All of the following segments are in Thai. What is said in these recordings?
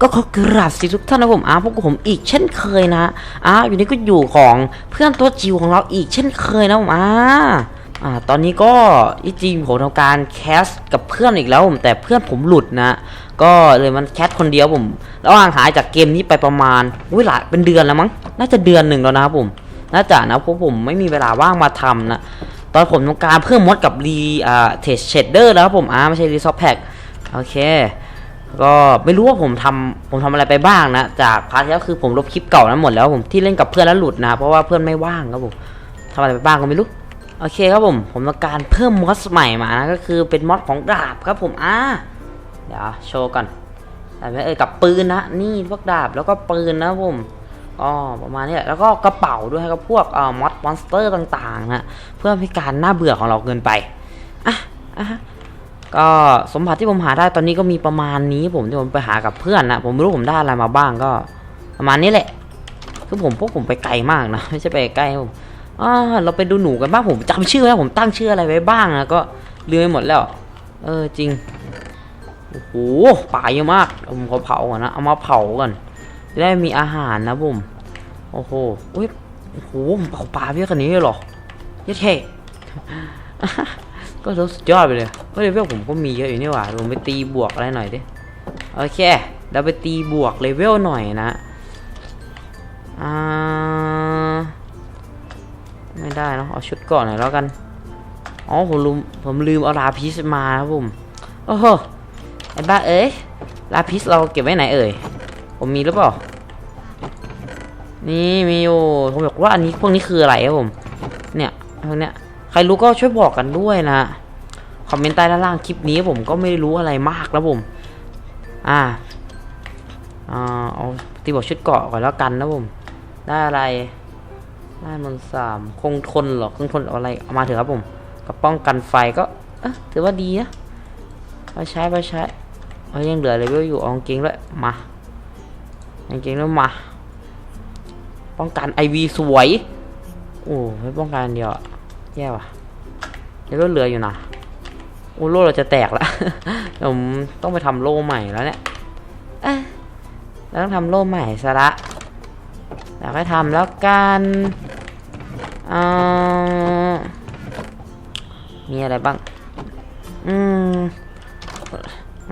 ก็ขอกราบสวัสดีทุกท่านนะผมอาพวกผมอีกเช่นเคยนะอาอยู่นี่ก็อยู่ของเพื่อนตัวจิวของเราอีกเช่นเคยนะผมอาอ่าตอนนี้ก็ที่จริงผมทำการแคสกับเพื่อนอีกแล้วผมแต่เพื่อนผมหลุดนะก็เลยมันแคสคนเดียวผมแล้วห่างหายจากเกมนี้ไปประมาณอุ้ยหลายเป็นเดือนแล้วมั้งน่าจะเดือนหนึ่งแล้วนะครับผมน่าจะนะเพราะผมไม่มีเวลาว่างมาทำนะตอนผมต้องการเพิ่มมดกับรีอ่าเทสเชดเดอร์แล้วครับผมอ่าไม่ใช่รีซอฟแพ็กโอเค ก็ไม่รู้ว่าผมทำผมทำอะไรไปบ้างนะ จากพาร์ทที่แล้วคือผมลบคลิปเก่านั้นหมดแล้วผมที่เล่นกับเพื่อนแล้วหลุดนะเพราะว่าเพื่อนไม่ว่างครับผมทำอะไรไปบ้างก็ไม่รู้โอเคครับผม ผมต้องการเพิ่มมอสใหม่มานะก็คือเป็นมอสของดาบครับผมอ่าเดี๋ยวโชว์ก่อนแต่ไม่เอ่ยกับปืนนะนี่พวกดาบแล้วก็ปืนนะผมอ๋อประมาณนี้แหละแล้วก็กระเป๋าด้วยครับพวกเอ่อมอสมอนสเตอร์ต่างๆนะเพื่อให้การน่าเบื่อของเราเกินไปอะอะ ก็สมบัติที่ผมหาได้ตอนนี้ก็มีประมาณนี้ผมที่ผมไปหากับเพื่อนนะผมไม่รู้ผมได้อะไรมาบ้างก็ ประมาณนี้แหละ คือผมพวกผมไปไกลมากนะไม่ใช่ไปใกลผมอ่าเราไปดูหนูกันบ้างผมจำชื่อแล้วผมตั้งชื่ออะไรไว้บ้างนะก็ลืมไปหมดแล้ว เออจริงโอ้โหป่าเยอะมากผมขอเผาก่อนนะเอามาเผาก่อนจะได้มีอาหารนะผมโอ้โหอุ้ยโอ้โหผมเผาป่าเยอะขนาดนี้เลยเหรอเยอะเท่ ก็สุดยอดไปเลยก็เลเวลผมก็มีเยอะอยู่นี่หว่าผมไปตีบวกอะไรหน่อยดิโอเคเราไปตีบวกเลเวลหน่อยนะอ่าไม่ได้เนอะเอาชุดก่อนหน่อยแล้วกันอ๋อผมลืมผมลืมเอาลาพิสมาครับผมโอ้โหไอ้บ้าเอ้ยลาพิสเราเก็บไว้ไหนเอ่ยผมมีหรือเปล่านี่มีอยู่ผมบอกว่าอันนี้พวกนี้คืออะไรครับผม เนี่ยพวกเนี้ย ใครรู้ก็ช่วยบอกกันด้วยนะคอมเมนต์ใต้ด้านล่างคลิปนี้ผมก็ไม่รู้อะไรมากแล้วผม อ่าเอาตีบอกชุดเกาะก่อนแล้วกันนะผม ได้อะไร ได้มันสามคงทนเหรอคงทนอะไรเอามาเถอะครับผมกับป้องกันไฟก็เอะถือว่าดีนะไปใช้ไปใช้เอายังเหลือเลเวลอยู่เอากางเกงด้วยมากางเกงด้วยมา ป้องกันไอวีสวย โอ้ไม่ป้องกันอันเดียวอะ แย่ว่ะเดี๋ยวก็เหลืออยู่นะโอ้โล่เราจะแตกละผมต้องไปทำโล่ใหม่แล้วเนี่ยเอ้ยเราต้องทำโล่ใหม่ซะละเดี๋ยวค่อยทำแล้วกันอ่อมีอะไรบ้าง อืม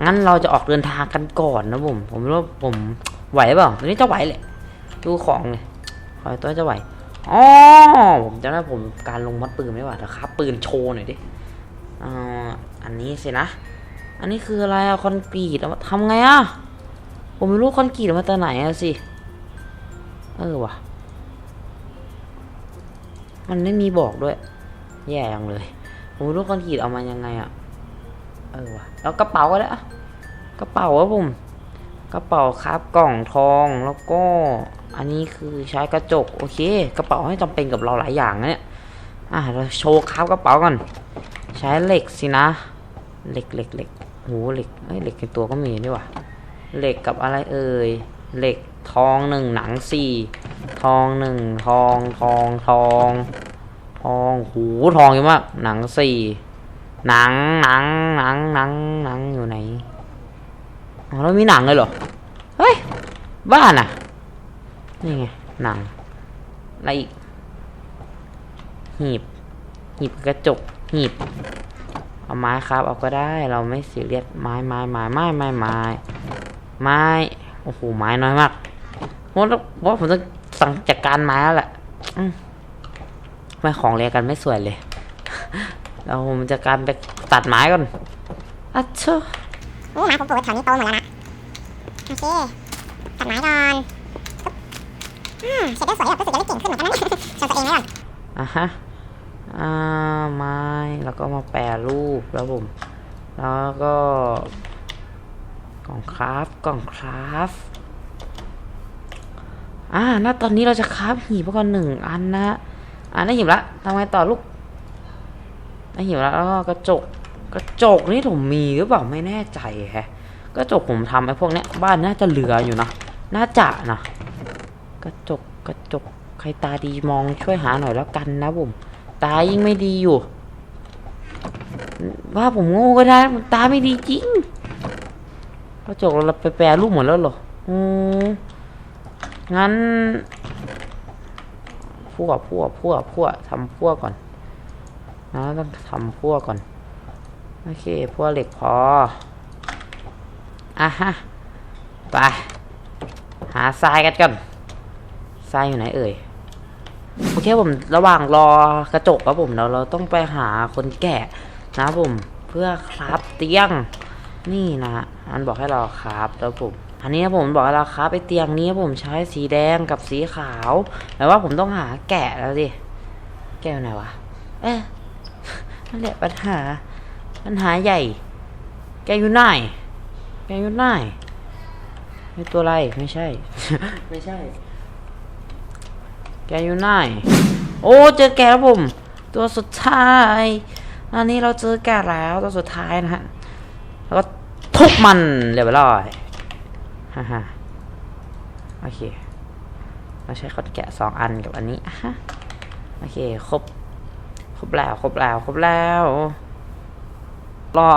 งั้นเราจะออกเดินทางกันก่อนนะผม ผมไม่รู้ว่าผมไหวเปล่าตอนนี้จะไหวแหละ ดูของเลยขอให้ตัวจะไหว อ๋อผมจำได้ผมการลงมัดปืนไม่ว่าเดี๋ยวครับปืนโชว์หน่อยดิอ่าอันนี้สินะ อันนี้คืออะไรอะคอนกรีตเอามาทำไงอะผมไม่รู้คอนกรีตเอามาจากไหนอะสิ เออว่ะ มันไม่มีบอกด้วย แย่ยังเลย ผมไม่รู้คอนกรีตเอามายังไงอะเออว่ะ แล้วกระเป๋าก็ได้อะกระเป๋าอะผม กระเป๋าครับกล่องทองแล้วก็อันนี้คือใช้กระจกโอเค กระเป๋าให้จำเป็นกับเราหลายอย่างนะเนี่ยอะเราโชว์ครับกระเป๋าก่อนใช้เหล็กสินะ เหล็กเหล็กเหล็กโหเหล็กเอ้ยเหล็กในตัวก็มีนี่หว่าเหล็กกับอะไรเอ่ยเหล็กทองหนึ่งหนังสี่ทองหนึ่งทองทองทองทองหูทองเยอะมากหนังสี่หนังหนังหนังหนังหนังอยู่ไหน แล้วมีหนังเลยเหรอ เฮ้ย บ้านอะ นี่ไง หนัง อะไรอีก หีบ หีบกระจก หีบ เอาไม้ครับ เอาก็ได้ เราไม่ซีเรียสไม้ไม้ไม้ไม้ไม้ไม้ไม้ โอ้โห ไม้น้อยมากเพราะเพราผมต้องสั่งจัดการไม้แล้วแหละไม่ของเรียกันไม่สวยเลย เราผมจะการไปตัดไม้ก่อนอะเชอะ นี่ไม้ผมปลูกแถวนี้โตหมดแล้วนะโอเคตัดไม้ก่อนปึ๊บอืมเสร็จได้สวยแบบรู้สึกจะได้เก่งขึ้นเหมือนกันนะเนี่ยชมตัวเองไว้ก่อนอะฮะอ่าไม้แล้วก็มาแปรรูปแล้วผม แล้วก็กล่องคราฟกล่องคราฟอ่าณตอนนี้เราจะคราฟหีบก่อนหนึ่งอันนะอ่าได้หีบละทำไงต่อลูกได้หีบละแล้วก็กระจก ระจกนี่ผมมีหรือเปล่าไม่แน่ใจแฮะกระจกผมทำไอ้พวกเนี้ยบ้านน่าจะเหลืออยู่นะน่าจะนะกระจกกระจกใครตาดีมองช่วยหาหน่อยแล้วกันนะผมตายิ่งไม่ดีอยู่ ว่าผมโง่ก็ได้ผมตาไม่ดีจริงกระจกเราไปแปรรูปหมดแล้วเหรออืมงั้นพั่วพั่วพั่วพั่วทำพั่วก่อนนะต้องทำพั่วก่อน โอเคพั่วเหล็กพอ อะฮะ ไป หาทรายกันก่อน ทรายอยู่ไหนเอ่ย โอเคผมระหว่างรอกระจกครับผมเราเราต้องไปหาคนแก่นะผม เพื่อคราฟเตียง นี่นะมันบอกให้เราคราฟแล้วผมอันนี้ผมบอกให้เราคราฟไปเตียงนี้ผมใช้สีแดงกับสีขาวแปลว่าผมต้องหาแกะแล้วดิ แกะอยู่ไหนวะ เอ๊ะนั่นแหละปัญหา ปัญหาใหญ่ แกอยู่ไหนแกอยู่ไหนไม่ตัวอะไรไม่ใช่ ไม่ใช่ แกอยู่ไหนโอ้เจอแกแล้วผม ตัวสุดท้ายอันนี้เราเจอแกแล้วตัวสุดท้ายนะฮะแล้วก็ทุบมันเรียบร้อยฮ่าฮ่าโอเคเราใช้ขอนแกะสองอันกับอันนี้ฮะโอเคครบครบแล้วครบแล้วครบแล้ว รอ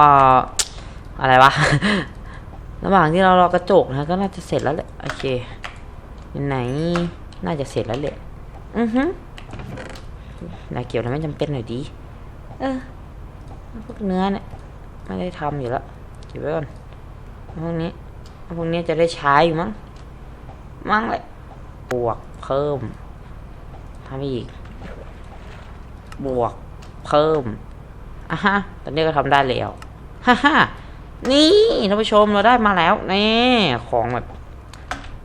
อะไรวะ ระหว่างที่เรารอกระจกนะก็น่าจะเสร็จแล้วแหละ โอเคไหน น่าจะเสร็จแล้วแหละ อือฮึนายเกี่ยวอะไรไม่จำเป็นหน่อยดี เออ พวกเนื้อเนี่ยไม่ได้ทำอยู่แล้วเก็บไว้ก่อน พวกนี้ พวกนี้จะได้ใช้อยู่มั้ง มั้งเลยบวกเพิ่มทำอีก บวกเพิ่ม อะฮะ ตอนนี้ก็ทำได้แล้ว ฮ่าฮ่านี่ท่านผู้ชมเราได้มาแล้ว นี่ ของแบบ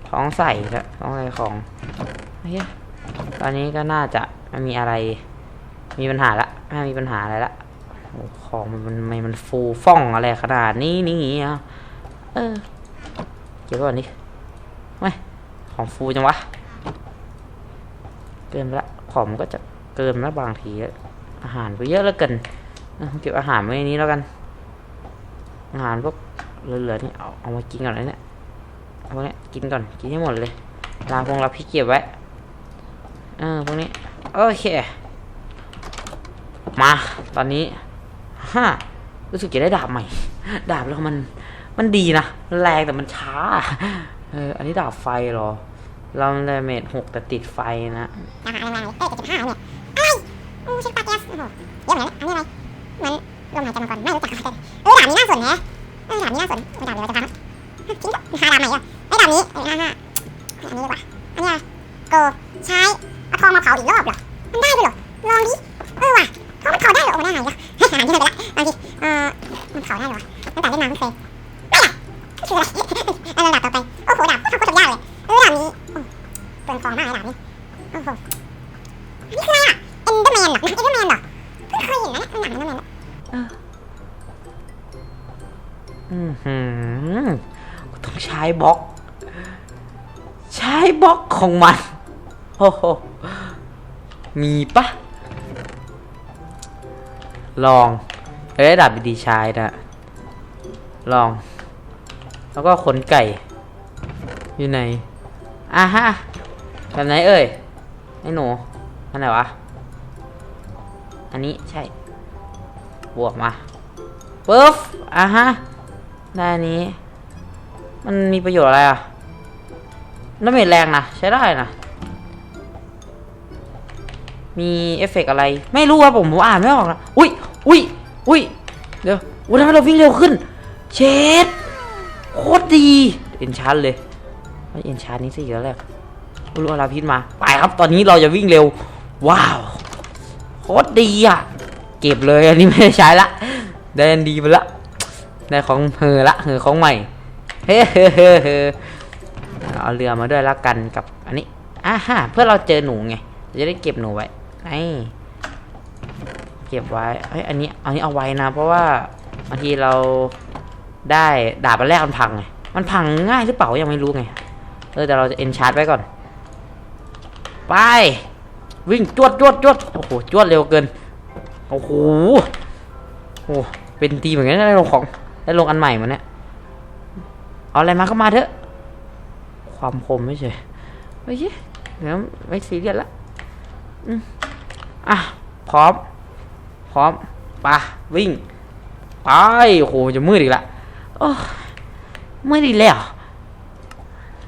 ของใส่ละของอะไรของเฮ้ยตอนนี้ก็น่าจะไม่มีอะไร มีปัญหาละไม่มีปัญหาอะไรละของมันมันมันมันฟูฟ่องอะไรขนาดนี้นี่อะเออ เก็บไว้ก่อนดิไม่ของฟูจังวะ เกินละ ของมันก็จะเกินล้วบางทีอาหารก็เยอะแล้วกัน เก็บอาหารไว้ในนี้แล้วกัน อาหารพวกเหลือๆนี่เอาเอามากินก่อนเลยเนี่ยเอาพวกเนี้ยกินก่อนกินให้หมดเลยลาพงลาพี่เก็บไว้เออพวกนี้โอเค มาตอนนี้ฮ่ารู้สึกจะได้ดาบใหม่ ดาบแล้วมันมันดีนะแรงแต่มันช้าเอออันนี้ดาบไฟเหรอเราดาเมจหกแต่ติดไฟนะราคาแรเอ้ยเจ็ดสิบห้าเนี่ยอะไรโอ้ชิคปาเกสโอ้โหเยอะเหมือนกันอันนี้อะไร มือนลมหายใจมังกรไม่รู้จักเลยเออดาบนี้น่าสนแฮะเออดาบนี้น่าสนเออดาบเดี๋ยวเราจะพังทิ้งหาดาใหม่อะไอ้ยดาบนี้เออห้าห้าอันนี้ดีกว่าอันนี้อะไรโกใช้เอาทองมาเผาอีกรอบเหรอมันได้ด้วยเหรอลองดิเออว่ะทองมันเผาได้เหรอโอ้ไม่ได้หายละเฮ้ยหาที่ไหนไปละบางทีเออมันเผาได้เหรอตั้งแต่เล่นมาเพิ่เคยไม่อะคืออะไรเอาดาบต่อไปโอ้โหดาบทำโคตรยากเลยเออดาบนี้เปลืองทองมากเลยดาบนี้โอ้โหนี่คืออะไรอะเอ็นเดอร์แมนเหรอเอ็นเดอร์แมนเหรอ เพิ่งเคยเห็นนะเนี่ยหนังเอ็นเดอร์แมนอือหือต้องใช้บล็อก ใช้บล็อกของมันโอ้โหมีปะลอง เอ้ยดับดีใช้นะลอง แล้วก็ขนไก่ อยู่ไหนอะฮะแบบไหนเอ่ยไอ้หนูอันไหนวะ อันนี้ใช่ บวกมาปึ๊บอะฮะ ได้อันนี้ มันมีประโยชน์อะไรอะน้ำเมจแรงนะใช้ได้นะมีเอฟเฟกต์อะไร ไม่รู้ว่าผมผมอ่านไม่ออกนะอุ้ยอุ้ยอุ้ยเดี๋ยววันนั้นเราวิ่งเร็วขึ้น เชดโคตรดีเอ็นชาร์เลยว่เอ็นชาร์นี้สิเยอะแรกไม่รู้อะไรพิษมา ไปครับตอนนี้เราจะวิ่งเร็ว ว้าว โคตรดีอะ เก็บเลยอันนี้ไม่ได้ใช้ละได้อันดีไปละได้ของเฮอละเฮอของใหม่เฮ้เฮ้เฮ้เฮ้เอาเรือมาด้วยละกันกับอันนี้อ่าฮะเพื่อเราเจอหนูไงจะได้เก็บหนูไว้ไอ้เก็บไว้เฮ้ยอันนี้อันนี้เอาไว้นะ เพราะว่าบางทีเราได้ดาบอันแรกมันพังไงมันพังง่ายหรือเปล่ายังไม่รู้ไง เออแต่เราจะเอนชาร์ไว้ก่อน ไป วิ่งจวดจวดจวดโอ้โหจวดเร็วเกินโอ้โหโอ้เป็นทีเหมือนกันได้ลงของได้ลงอันใหม่มาเนี่ยเอาอะไรมาก็มาเถอะความคมไม่ใช่เฮ้ยเดี๋ยวไม่ซีเรียสละอืมอะพร้อม พร้อมปะวิ่งไปโอ้โหจะมืดอีกละโอ้มืดอีกแล้ว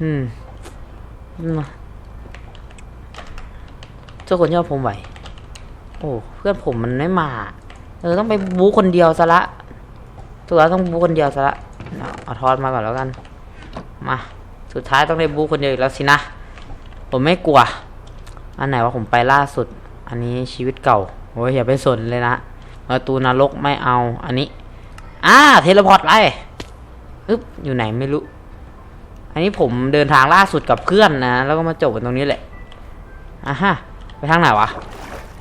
อืมอืม ทุกคนชอบผมไหว โอ้เพื่อนผมมันไม่มาเออต้องไปบู๊คนเดียวซะละตัวเราต้องบู๊คนเดียวซะละเอาเอาทอดมาก่อนแล้วกัน มา สุดท้ายต้องได้บู๊คนเดียวอีกแล้วสินะ ผมไม่กลัว อันไหนว่าผมไปล่าสุด อันนี้ชีวิตเก่าโอ้ยอย่าไปสนเลยนะประตูนรกไม่เอา อันนี้อ่าเทเลพอร์ตไปอึ๊บอยู่ไหนไม่รู้ อันนี้ผมเดินทางล่าสุดกับเพื่อนนะ แล้วก็มาจบกันตรงนี้แหละอะฮะ ไปทางไหนวะ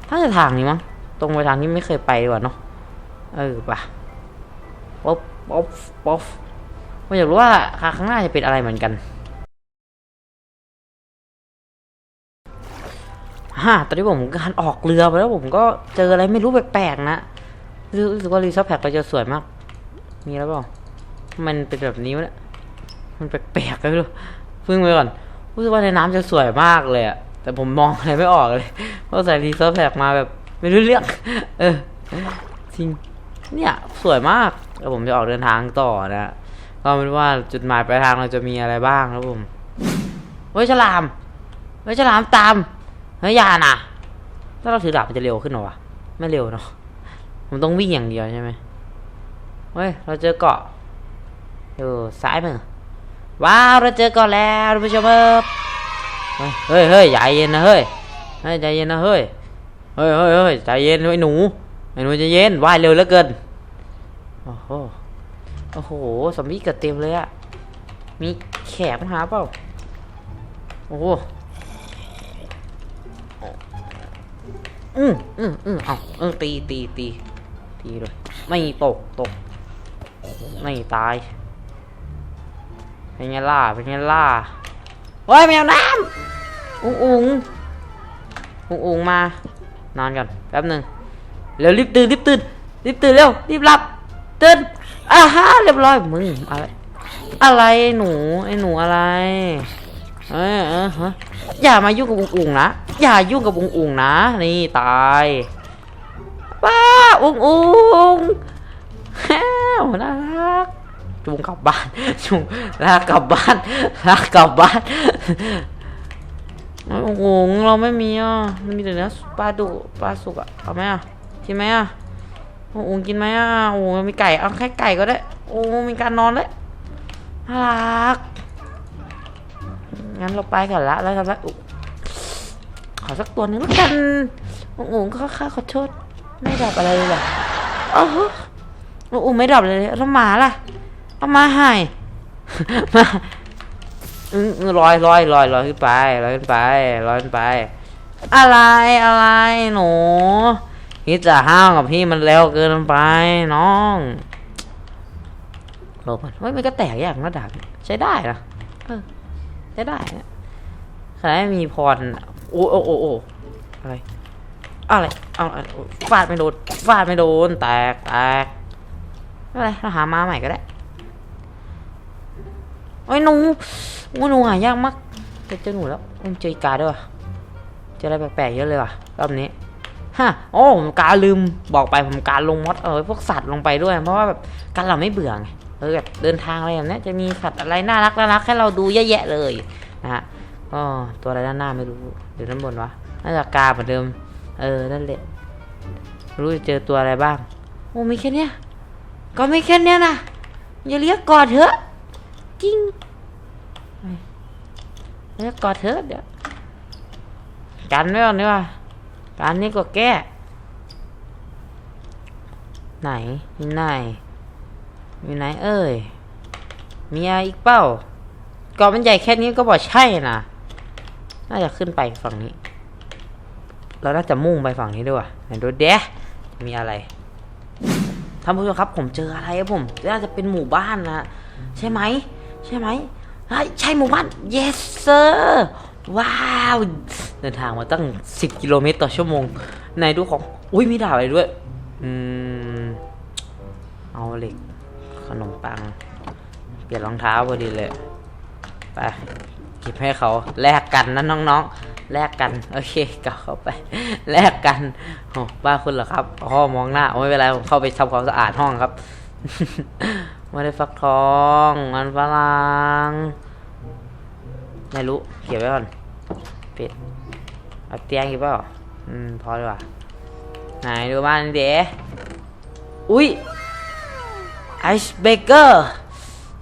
ถ้าจะทางนี้มั้ง ตรงไปทางนี้ไม่เคยไปดีกว่าเนาะ เออปะป๊อปป๊อปป๊อปผมอยากรู้ว่าข้างหน้าจะเป็นอะไรเหมือนกันฮ่าตอนนี้ผมการออกเรือไปแล้วผมก็เจออะไรไม่รู้แปลกๆนะ รู้สึกว่ารีซอสแพ็กเราจะสวยมาก มีแล้วเปล่า มันเป็นแบบนี้วะเนี่ย มันแปลกๆก็ไม่รู้พึ่งไปก่อน รู้สึกว่าในน้ำจะสวยมากเลยอะ แต่ผมมองอะไรไม่ออกเลยเพราะใส่รีซอสแพกมาแบบไม่รู้เรื่อง เออจริงเนี่ยสวยมากแล้วผมจะออกเดินทางต่อนะก็ไม่รู้ว่าจุดหมายปลายทางเราจะมีอะไรบ้างครับผมเฮ้ยฉลามเฮ้ยฉลามตามเฮ้ยยานะถ้าเราถือดาบมันจะเร็วขึ้นหรอวะไม่เร็วเนาะผมต้องวิ่งอย่างเดียวใช่ไหมเฮ้ยเราเจอเกาะอยู่ซ้ายมือว้าวเราเจอเกาะแล้วท่านผู้ชมครับ เฮ้ยเฮ้ยใจเย็นนะเฮ้ยเฮ้ยใจเย็นนะเฮ้ยเฮ้ยเฮ้ยเฮ้ยใจเย็นไอ้หนูไอ้หนูใจเย็นว่ายเร็วเหลือเกินโอ้โหโอ้โหสมบี้เกิดเต็มเลยอะมีแขกมาหาเปล่าโอ้โหอืมอืมอืมเอาเออตีตีตีตีเลยไม่ตกตกไม่ตายเป็นไงล่ะเป็นไงล่ะ เฮ้ยแมวน้ำอุงอุงอุงอุงมา นอนก่อนแป๊บหนึ่งเร็วรีบตื่นรีบตื่นรีบตื่นเร็วรีบหลับตื่นอ่าฮะเรียบร้อยมึงอะไรอะไรไอ้หนูไอ้หนูอะไรเออเออฮะอย่ามายุ่งกับอุงอุงนะอย่ายุ่งกับอุงอุงนะนี่ตายป้าอุงอุงแฮวน่ารัก จูงกลับบ้าน จูงลากกลับบ้าน ลากกลับบ้านโอุงอุงเราไม่มีอะมันมีแต่เนื้อปลาดุปลาสุกอะเอาไหมอะกินไหมอะโอุงอุงกินไหมอะโอ้มีไก่เอาแค่ไก่ก็ได้ โอ้มีการนอนเลยน่ารักงั้นเราไปก่อนละแล้วกันละขอสักตัวหนึงแล้วกันโอ้โหก็ค่าขอโทษไม่ดับอะไรเลยหรอโอ้โหโอ้โหไม่ดับเลยแล้วหมาล่ะ เอามาให้มาอืมอืมลอยลอยลอยลอยขึ้นไปลอยขึ้นไปลอยขึ้นไป อะไรอะไรหนูนี่จะห้าวกับพี่มันเร็วเกินไปน้องโลมันเฮ้ยมันก็แตกอย่างระดับใช้ได้นะเออใช้ได้นะขนาดไม่มีพรโอ้โอ้โอ้โอ้อะไรอะไรเอาอะไรโอ้ฟาดไม่โดนฟาดไม่โดนแตกแตกไม่เป็นไรเราหามาใหม่ก็ได้ โอ้ยหนูโอ้หนูหายากมากจอเจอหนูแล้วเอ้ยเจออีกาด้วยวะเจออะไรแปลกๆเยอะเลยว่ะรอบนี้ฮะโอ้ผมการลืมบอกไปผมการลงมดเออพวกสัตว์ลงไปด้วย เพราะว่าแบบการเราไม่เบื่อไงเออแบบเดินทางอะไรแบบนี้จะมีสัตว์อะไรน่ารักน่ารักให้เราดูเยอะแยะเลยนะฮะก็ตัวอะไรด้านหน้าไม่รู้หรือด้านบนวะน่าจะกาเหมือนเดิม เออนั่นแหละรู้จะเจอตัวอะไรบ้างโอ้มีแค่เนี้ยก็ไม่แค่เนี้ยนะอย่าเรียกกอดเถอะจริง เรียกอดเถอะเดี๋ยวกันไว้ก่อนดีกว่าการนี้ก็แก้ ไหนมีไหนอยู่ไหนเอ่ยมีอะไรอีกเป้าก่อมันใหญ่แค่นี้ก็บอกใช่นะน่าจะขึ้นไปฝั่งนี้ เราน่าจะมุ่งไปฝั่งนี้ด้วยว่ะไหนดูเดะมีอะไรท่านผู้ชมครับ ผมเจออะไรครับผม น่าจะเป็นหมู่บ้านนะใช่ไหม ใช่ไหม เฮ้ยใช่หมู่บ้าน yes sir ว้าว เดินทางมาตั้ง 10 กิโลเมตรต่อชั่วโมงไหนดูของ อุ้ยมีดาบอะไรด้วย อืม เอาเหล็ก ขนมปัง เปลี่ยนรองเท้าพอดีเลย ไปเก็บให้เขาแลกกันนะน้องๆ แลกกัน โอเคกลับเข้าไป แลกกันโอ้บ้าคุณเหรอครับอ๋อมองหน้าโอ้ไม่เป็นไรผมเข้าไปทำความสะอาดห้องครับ ไม่ได้ฟักทองมันฝรั่งไม่รู้เก็บไว้ก่อนปิดเอาเตียงกี่เปล่าอืมพอดีกว่าไหนดูบ้านเด๋อุ้ยไอซ์เบเกอร์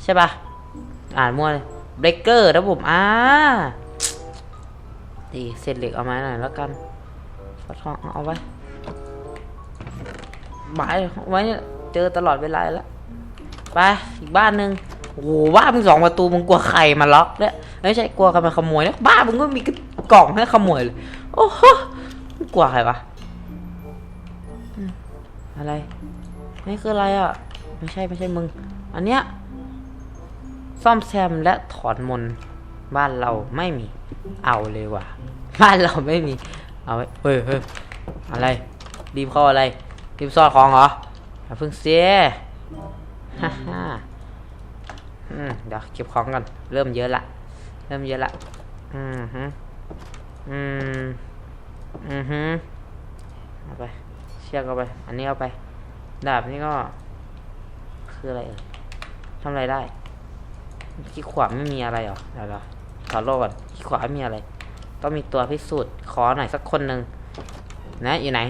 ใช่ปะอ่านมั่วเลยเบเกอร์นะผมอ่าดีเศษเหล็กเอามาหน่อยแล้วกันฟักทองเอาไว้หมายไว้เนี่ยเจอตลอดเวลาแล้ว ไปอีกบ้านหนึ่งโอ้โหบ้านมึงสองประตูมึงกลัวใครมาล็อกเนี่ยไม่ใช่กลัวใครมาขโมยนะบ้านมึงก็มีกล่องให้ขโมยเลยโอ้โหมึงกลัวใครวะอะไรนี่คืออะไรอะ ไม่ใช่ไม่ใช่มึง อันเนี้ยซ่อมแซมและถอนมนบ้านเราไม่มี เอาเลยว่ะ บ้านเราไม่มี เอาไว้เฮ้ยเฮ้ยอะไรรีบเข้าอะไรรีบซ่อนของเหรออย่าเพิ่งเสีย ฮ่าฮ่าอืมเดี๋ยวเก็บของกันเริ่มเยอะละ เริ่มเยอะละ อืมฮึอืม อืมฮึเอาไป เชือกเอาไป อันนี้เอาไป ดาบนี่ก็ คืออะไรเอ่ยทำอะไรได้ ขี้ขวาไม่มีอะไรหรอ เดี๋ยวเราขอโลกก่อน ขี้ขวาไม่มีอะไร ต้องมีตัวพิสูจน์ ขอหน่อยสักคนหนึ่งนะ อยู่ไหน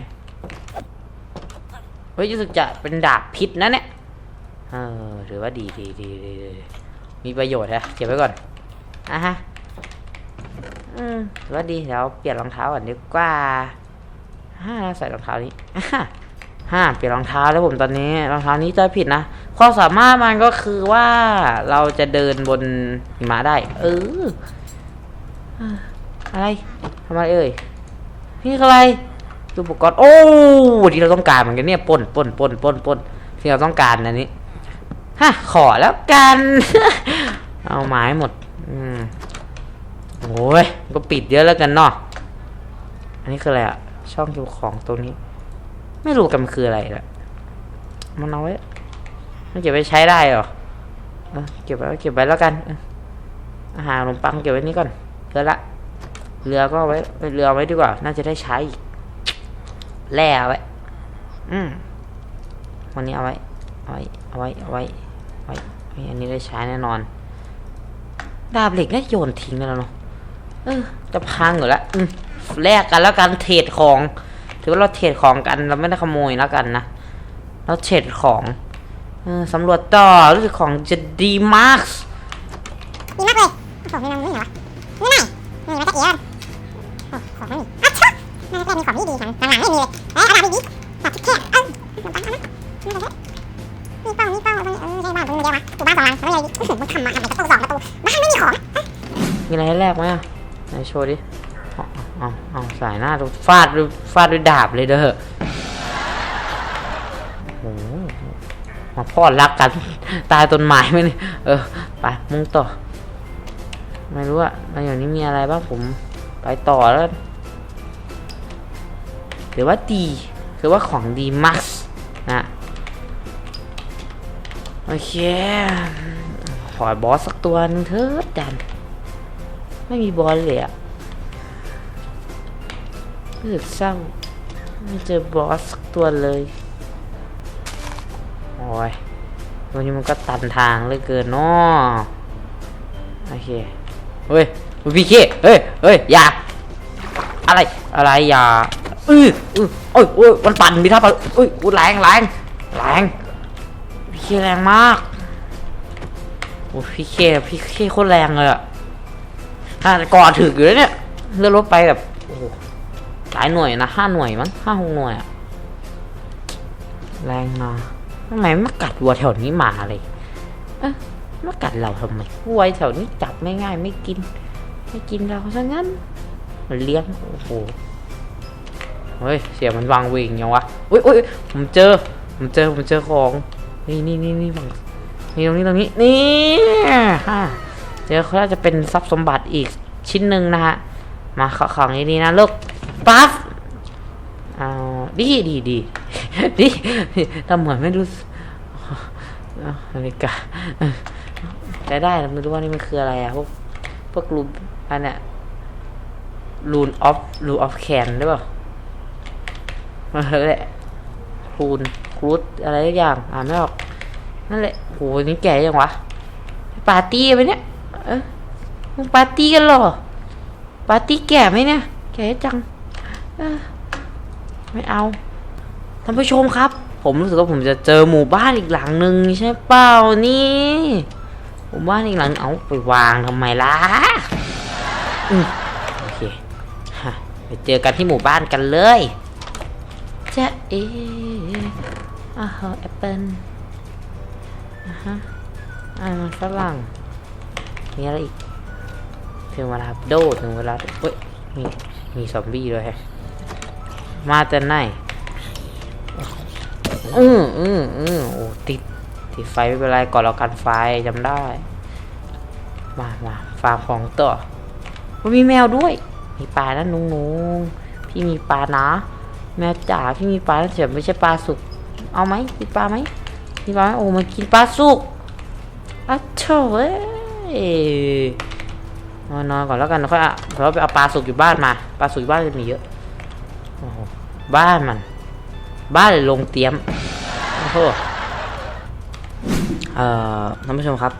เฮ้ยรู้สึกจะเป็นดาบพิษนะเนี่ย เออถือว่าดีดีดีดีดีมีประโยชน์ฮะเก็บไว้ก่อนอะฮะอืมถือว่าดีเดี๋ยวเปลี่ยนรองเท้าก่อนดีกว่าฮ่าใส่รองเท้านี้ฮ่าเปลี่ยนรองเท้าแล้วผมตอนนี้รองเท้านี้จะผิดนะความสามารถมันก็คือว่าเราจะเดินบนหิมะได้ เออเอ่อะไรทำไมเอ่ยนี่คือะไรอุปกรณ์โอ้ที่เราต้องการเหมือนกันเนี่ยปล้นปล้นปล้นปล้นปล้นที่เราต้องการอันนี้ ฮะขอแล้วกัน เอาไม้หมด อืมโอ้ยก็ปิดเยอะแล้วกันเนาะอันนี้คืออะไรอะช่องเก็บของตรงนี้ ไม่รู้กันคืออะไรละมันเอาไว้มันเก็บไว้ใช้ได้หรอเก็บไว้เก็บไว้แล้วกันอาหารขนมปังเก็บไว้นี่ก่อนเรือละเรือก็เอาไว้เรือเอาไว้ดีกว่า น่าจะได้ใช้แร่ไว้ อืมวันนี้เอาไว้ เอาไว้ เอาไว้ เอาไว้ อันนี้ได้ใช้แน่นอน ดาบเหล็กนี่โยนทิ้งแล้วเนาะเออ จะพังอยู่แล้วแลกกันแล้วกันเทรดของ ถือว่าเราเทรดของกัน เราไม่ได้ขโมยแล้วกันนะ เราเทรดของออสำรวจต่อรู้สึกของจะดีมาก ดีมากเลยโอ้โหมีมันนี่เหรอนี่ไงนี่มาจากเอียนโอ้ของไม่มีอ้าวชะมันแรกมีของที่ดีจังหลังๆไม่มีเลยเอ้ยเอาดาบดีๆดาบแค่เอ้ามันปังเอานะนี่อะไรมีเป้ามีเป้า กูบ้านสองหลังไม่ใช่ดิมึงทำมาทำไมประตูสองประตูบ้านไม่มีของมีอะไรให้แลกไหมอะไหนโชว์ดิเอาเอาเอาสายหน้าดูฟาดด้วยฟาดด้วยดาบเลยเด้อโอ้โหมาพ่อรักกัน ตายต้นไม้ไหมเนี่ยเออไปมุ่งต่อ ไม่รู้อะในอย่างนี้มีอะไรบ้างผมไปต่อแล้วกันถือว่าดีถือว่าของดีมากนะ โอเค ขอบอสสักตัวหนึงเถิดจันไม่มีบอลเลยอะรู้สึกเศร้า ไม่เจอบอสสักตัวเลย โอ้ยวันนี้มันก็ตันทางเลยเกินนาะโอเค เฮ้ยพี่เคเฮ้ยเฮ้ย อย่า อะไร อะไร อย่า อืออือโอ้ยโอ้ยมันปั่นมีท่าปั่นอุ้ยอุ้ยแรงแรงแรง เคแรงมาก โอ้พี่เคพี่เคโคตรแรงเลยอะถ้าก่อถึกอยู่แล้วเนี่ยเลื่อนรถไปแบบโอ้หลายหน่วยนะห้าหน่วยมั้งห้าหกหน่วยอะแรงนะทำไมมากัดวัวแถวนี้มาเลยเอ๊ะมากัดเราทำไมวัวแถวนี้จับไม่ง่ายไม่กิน ไม่กินเราซะงั้นมันเลี้ยงโอ้โหเฮ้ยเสียงมันวางเวงยังวะอุ้ยอุ้ยผมเจอ ผมเจอผมเจอของ นี่นี่นี่นี่ฝั่งนี่ตรงนี้ตรงนี้นี่ฮะเจอเขาน่าจะเป็นทรัพย์สมบัติอีกชิ้นหนึ่งนะฮะมาเข้าของดีๆนะลูกปั๊บเอาดีดีดีดีทำเหมือนไม่รู้สึกเอานาฬิกาได้ได้ไม่รู้ว่านี่มันคืออะไรอะพวกพวกรูปอันเนี้ยรูนออฟรูออฟแคนหรือเปล่านั่นแหละคูนครูดอะไรสักอย่าง อ่านไม่ออก นั่นแหละโหนี่แก่ยังวะ ปาร์ตี้ไปเนี่ย เออมึงปาร์ตี้กันหรอ ปาร์ตี้แก่ไหมเนี่ย แก่จังไม่เอา ท่านผู้ชมครับ ผมรู้สึกว่าผมจะเจอหมู่บ้านอีกหลังหนึ่งใช่เปล่านี่หมู่บ้านอีกหลัง เอาไปวางทำไมล่ะอโอเคไปเจอกันที่หมู่บ้านกันเลยจะเอ อ่าฮะแอปเปิลอ่าฮะอ่ามันฝรั่งมีอะไรอีกถึงเวลาโดดถึงเวลาเฮ้ยมีมีซอมบี้ด้วยฮะมาแต่ไหนอืมอืมอืมโอ้ติดติดไฟไม่เป็นไรก่อนเรากันไฟจำได้ มามาฟาร์มของต่อมันมีแมวด้วย มีปลานะนุงนุงพี่มีปลานะ แมวจ๋าพี่มีปลาเฉยไม่ใช่ปลาสุก เอาไหมกินปลาไหมกินปลาไหมโอ้มันกินปลาสุกอะเฉยนอนนอนก่อนแล้วกันค่อยเราไปเอาปลาสุกอยู่บ้านมาปลาสุกอยู่บ้านจะมีเยอะอบ้านมัน บ้านเลยลงเตียมโอ้โหเอ่อท่านผู้ชมครับ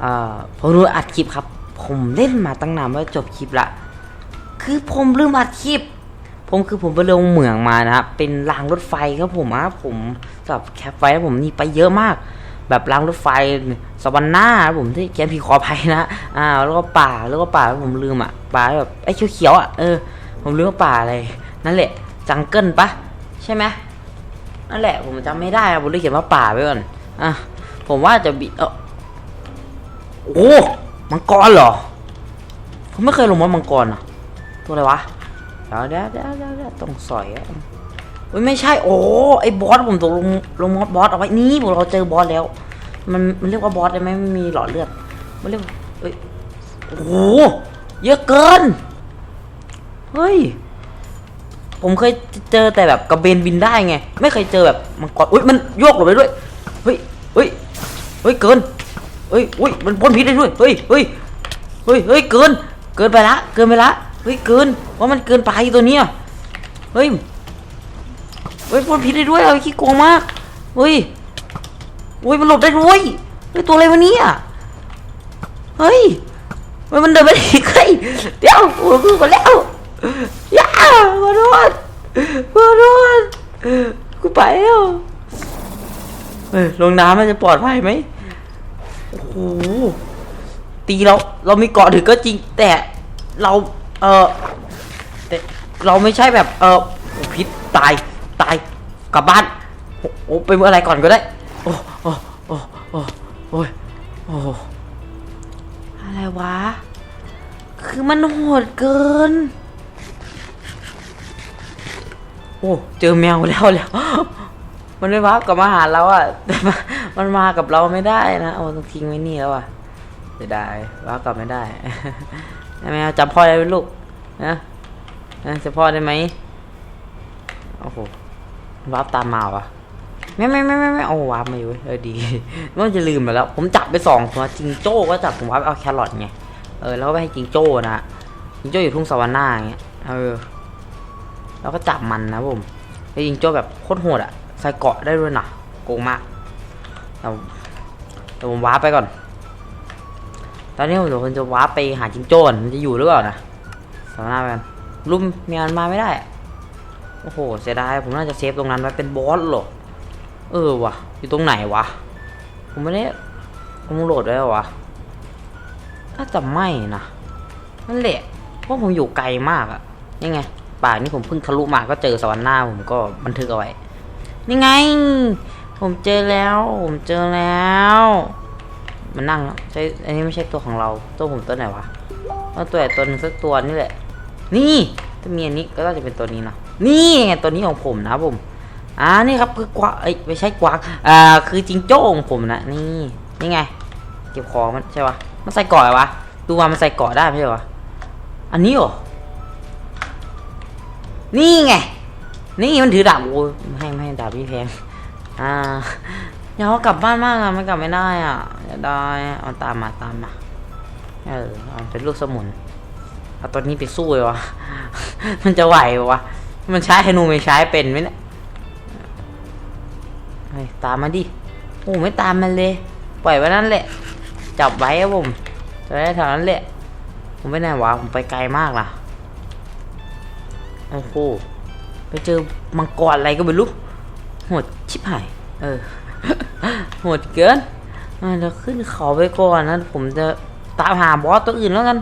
เอ่อผมรู้อัดคลิปครับ ผมเล่นมาตั้งนานว่าจบคลิปละ คือผมลืมอัดคลิป ผมคือผมไปลงเหมืองมานะครับ เป็นรางรถไฟครับผมอะผมกับแคปไฟผมนี่ไปเยอะมาก แบบรางรถไฟสวรรค์หน้าครับผมที่แกนพีขอภัยนะอ่าแล้วก็ป่าแล้วก็ป่าผมลืมอะป่าแบบไอ้เขียวๆอะเออผมลืมว่าป่าอะไรนั่นแหละจังเกิลปะใช่ไหมนั่นแหละ ผมจำไม่ได้ผมเลยเขียนว่าป่าไว้ก่อนอะผมว่าจะบีเออโอ้มังกรเหรอผมไม่เคยลงมามังกรอะตัวอะไรวะ เดี๋ยวเดี๋ยวเดี๋ยวเดี๋ยวต้องสอยอะเฮ้ยไม่ใช่โอ้ไอ้บอสผมตกลงลงมอสบอสเอาไว้นี่ผมเราเจอบอสแล้ว มันมันเรียกว่าบอสได้ไหมไม่มีหลอดเลือดมันเรียกว่าเอ้ยโอ้โหเยอะเกินเฮ้ยผมเคยเจอแต่แบบกระเบนบินได้ไง ไม่เคยเจอแบบมังกรอุ้ยมันโยกหลบไปด้วยเฮ้ยเฮ้ยเฮ้ยเกินเฮ้ยอุ้ยมันพ่นพิษได้ด้วยเฮ้ยเฮ้ยเฮ้ยเฮ้ยเกิน เกินไปละเกินไปละ เฮ้ยเกินว่ามันเกินไปตัวเนี้ยเฮ้ยเฮ้ยพ่นพิษได้ด้วยเฮ้ยขี้โกงมากเฮ้ยเฮ้ยมันหลบได้ด้วยเฮ้ยตัวอะไรวะเนี่ยเฮ้ยเฮ้ยมันเดินไปอีกเฮ้ยเดี๋ยวโอ้โหกูมาแล้วย่าขอโทษขอโทษกูไปแล้วเฮ้ยลงน้ำมันจะปลอดภัยไหมโอ้โหตีเราเรามีเกาะถึงก็จริงแต่เรา เออแต่เราไม่ใช่แบบเออโอ้พิษตายตายกลับบ้านโอ้โอ้ไปเมื่อไรก่อนก็ได้ โอ้โอ้โอ้โอ้โอ้ยโอ้อะไรวะ คือมันโหดเกิน โอ้เจอแมวแล้วแล้ว มันไม่วับกลับมาหาเราอะแต่มันมันมากับเราไม่ได้นะเอาต้องทิ้งไว้นี่แล้วอะเสียดายวับกลับไม่ได้ แมวจำพ่อได้ไหมลูกนะนะจะพ่อได้ไหมโอ้โหวับตามมาวะไม่ไม่ไม่ไม่ไม่เอาวับมาอยู่เออดีมันจะลืมไปแล้ว ผมจับไปสองตัวจิงโจ้ก็จับผมวับเอาแครอทไงเออแล้วก็ไปให้จิงโจ้นะจิงโจ้อยู่ทุ่งสวรรค์หน้าอย่างเงี้ยเออแล้วก็จับมันนะผมไอ้จิงโจ้แบบโคตรโหดอะใส่เกาะได้ด้วยนะโกงมากเดี๋ยวเดี๋ยวผมว้าร์ปไปก่อน ตอนนี้ผมเดี๋ยวผมจะวาร์ปไปหาจิงโจ้ก่อนมันจะอยู่หรือเปล่านะสำหน้าไปกันลุมมียมันมาไม่ได้ โอ้โห เสียดาย ผมน่าจะเซฟตรงนั้นไว้เป็นบอสเหรอเออวะอยู่ตรงไหนวะ ผมไม่ได้ผมโหลดไว้หรอวะถ้าจะไม่นะนั่นแหละเพราะผมอยู่ไกลมากอะยังไง ป่านี่ผมเพิ่งทะลุมาก็เจอสวรรค์หน้าผมก็บันทึกเอาไว้ นี่ไง ผมเจอแล้ว ผมเจอแล้ว มันนั่งแล้วใช่อันนี้ไม่ใช่ตัวของเราตัวผมตัวไหนวะตัวตัวหนึงสักตัวนี่แหละ นี่ถ้ามีอันนี้ก็น่าจะเป็นตัวนี้นะนี่ไงตัวนี้ของผมนะผมอ่านี่ครับคือกวางเอ้ยไม่ใช่กวางอ่าคือจิงโจ้ของผมนะนี่นี่ไง เก็บของมันใช่ปะมันใส่กาะวะดูว่ามันใส่กาะได้ไม่ใช่ปะอันนี้เหรอนี่ไงนี่มันถือดาบโอ้ยไม่ให้ไม่ให้ดาบพี่แพงอ่า อยากเอากลับบ้านมากอะมันกลับไม่ได้อะจะได้เอาตามมาตามมาเออเอาเป็นลูกสมุนเอาตัวนี้ไปสู้เลยวะ มันจะไหววะ มันใช้ธนูไม่ใช้เป็นไหมเนี่ยเฮ้ตามมาดิโอ้ไม่ตามมันเลย ปล่อยไว้นั่นแหละ จับไว้ครับผมจะได้เท่านั้นแหละ ผมไปไหนวะผมไปไกลมากล่ะ โอ้โห ไปเจอมังกรอะไรก็ไม่รู้ โหดชิบหาย เออ โหดเกินเราเดี๋ยวขึ้นเขาไปก่อนนะ ผมจะตามหาบอสตัวอื่นแล้วกัน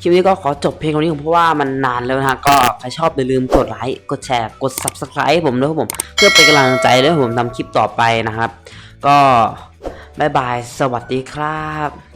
คลิปนี้ก็ขอจบเพลงเท่านี้เพราะว่ามันนานแล้วนะฮะก็ใครชอบอย่าลืมกดไลค์กดแชร์กด subscribe ให้ผมด้วยครับผม เพื่อเป็นกำลังใจด้วยให้ผมทำคลิปต่อไปนะครับ ก็บายบายสวัสดีครับ